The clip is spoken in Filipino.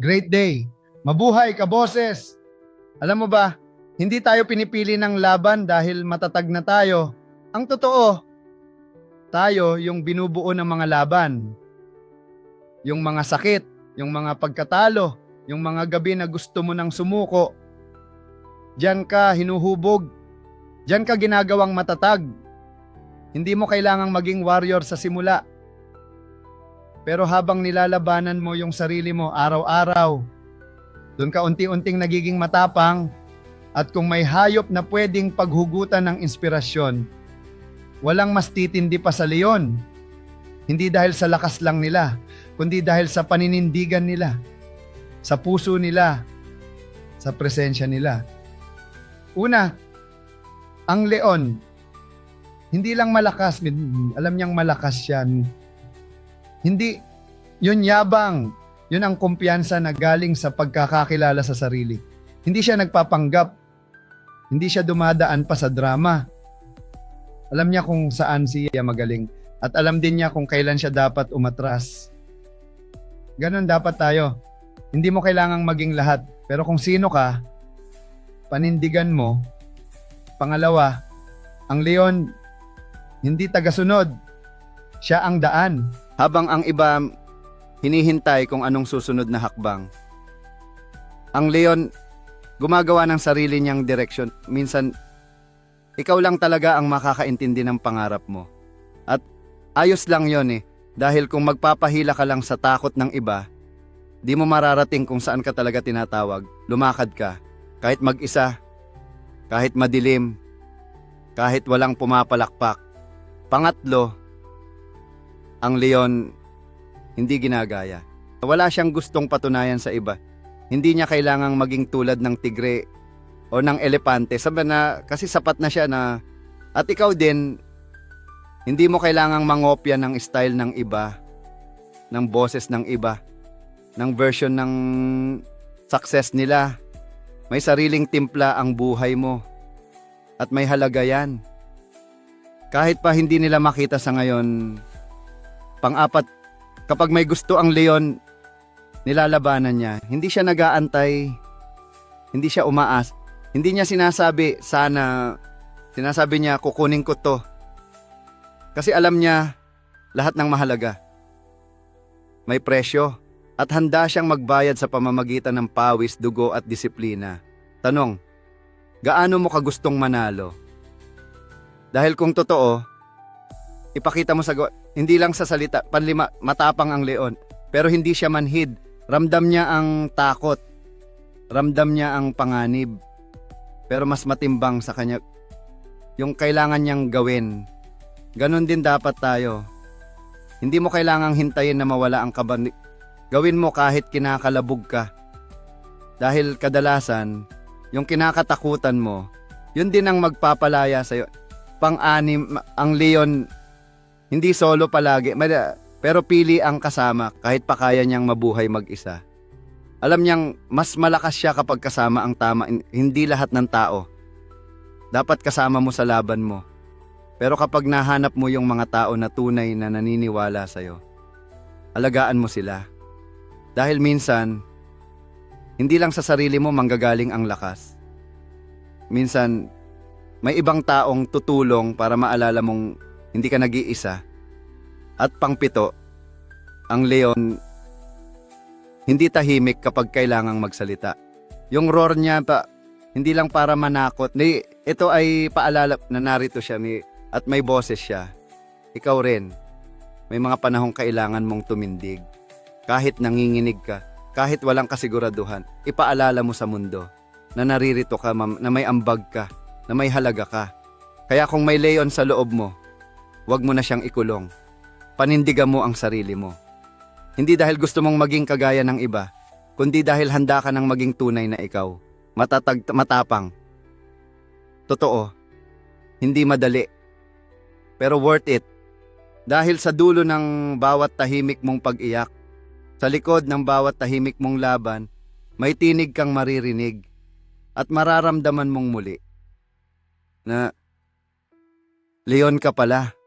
Great day. Mabuhay ka, boses. Alam mo ba, hindi tayo pinipili ng laban dahil matatag na tayo. Ang totoo, tayo yung binubuo ng mga laban. Yung mga sakit, yung mga pagkatalo, yung mga gabi na gusto mo nang sumuko. Diyan ka hinuhubog. Diyan ka ginagawang matatag. Hindi mo kailangang maging warrior sa simula. Pero habang nilalabanan mo yung sarili mo araw-araw, doon ka unti-unting nagiging matapang at kung may hayop na pwedeng paghugutan ng inspirasyon, walang mas titindi pa sa leon. Hindi dahil sa lakas lang nila, kundi dahil sa paninindigan nila, sa puso nila, sa presensya nila. Una, ang leon, hindi lang malakas, alam niyang malakas yan, hindi, yun yabang, yun ang kumpiyansa na galing sa pagkakakilala sa sarili. Hindi siya nagpapanggap. Hindi siya dumadaan pa sa drama. Alam niya kung saan siya magaling. At alam din niya kung kailan siya dapat umatras. Ganon dapat tayo. Hindi mo kailangang maging lahat. Pero kung sino ka, panindigan mo. Pangalawa, ang leon, hindi tagasunod. Siya ang daan. Habang ang iba hinihintay kung anong susunod na hakbang. Ang leon gumagawa ng sarili niyang direksyon. Minsan, ikaw lang talaga ang makakaintindi ng pangarap mo. At ayos lang yon eh. Dahil kung magpapahila ka lang sa takot ng iba, di mo mararating kung saan ka talaga tinatawag. Lumakad ka. Kahit mag-isa, kahit madilim, kahit walang pumapalakpak. Pangatlo, ang leon hindi ginagaya. Wala siyang gustong patunayan sa iba. Hindi niya kailangang maging tulad ng tigre o ng elepante. Sabi na, kasi sapat na siya na, at ikaw din, hindi mo kailangang mangopya ng style ng iba, ng boses ng iba, ng version ng success nila. May sariling timpla ang buhay mo. At may halaga yan. Kahit pa hindi nila makita sa ngayon, Pang-apat, kapag may gusto ang leon, nilalabanan niya. Hindi siya nagaantay, hindi siya umaas. Hindi niya sinasabi, sana, sinasabi niya, kukunin ko to. Kasi alam niya, lahat ng mahalaga. May presyo, at handa siyang magbayad sa pamamagitan ng pawis, dugo at disiplina. Tanong, gaano mo kagustong manalo? Dahil kung totoo, ipakita mo sa gawa, hindi lang sa salita, panlima, matapang ang leon. Pero hindi siya manhid. Ramdam niya ang takot. Ramdam niya ang panganib. Pero mas matimbang sa kanya yung kailangan niyang gawin. Ganon din dapat tayo. Hindi mo kailangang hintayin na mawala ang kaban. Gawin mo kahit kinakalabog ka. Dahil kadalasan, yung kinakatakutan mo, yun din ang magpapalaya sa'yo. Pang-anim, ang leon hindi solo palagi, pero pili ang kasama kahit pa kaya niyang mabuhay mag-isa. Alam niyang mas malakas siya kapag kasama ang tama, hin- hindi lahat ng tao. Dapat kasama mo sa laban mo. Pero kapag nahanap mo yung mga tao na tunay na naniniwala sa'yo, alagaan mo sila. Dahil minsan, hindi lang sa sarili mo manggagaling ang lakas. Minsan, may ibang taong tutulong para maalala mong hindi ka nag-iisa. At pangpito, ang leon hindi tahimik kapag kailangang magsalita. Yung roar niya pa, hindi lang para manakot. Ni, ito ay paalala na narito siya ni, at may boses siya. Ikaw rin, may mga panahong kailangan mong tumindig. Kahit nanginginig ka, kahit walang kasiguraduhan, ipaalala mo sa mundo na naririto ka, mam- na may ambag ka, na may halaga ka. Kaya kung may leon sa loob mo, Huwag mo na siyang ikulong. Panindigan mo ang sarili mo. Hindi dahil gusto mong maging kagaya ng iba, kundi dahil handa ka ng maging tunay na ikaw. Matatag, matapang. Totoo. Hindi madali. Pero worth it. Dahil sa dulo ng bawat tahimik mong pag-iyak, sa likod ng bawat tahimik mong laban, may tinig kang maririnig at mararamdaman mong muli na Leon ka pala.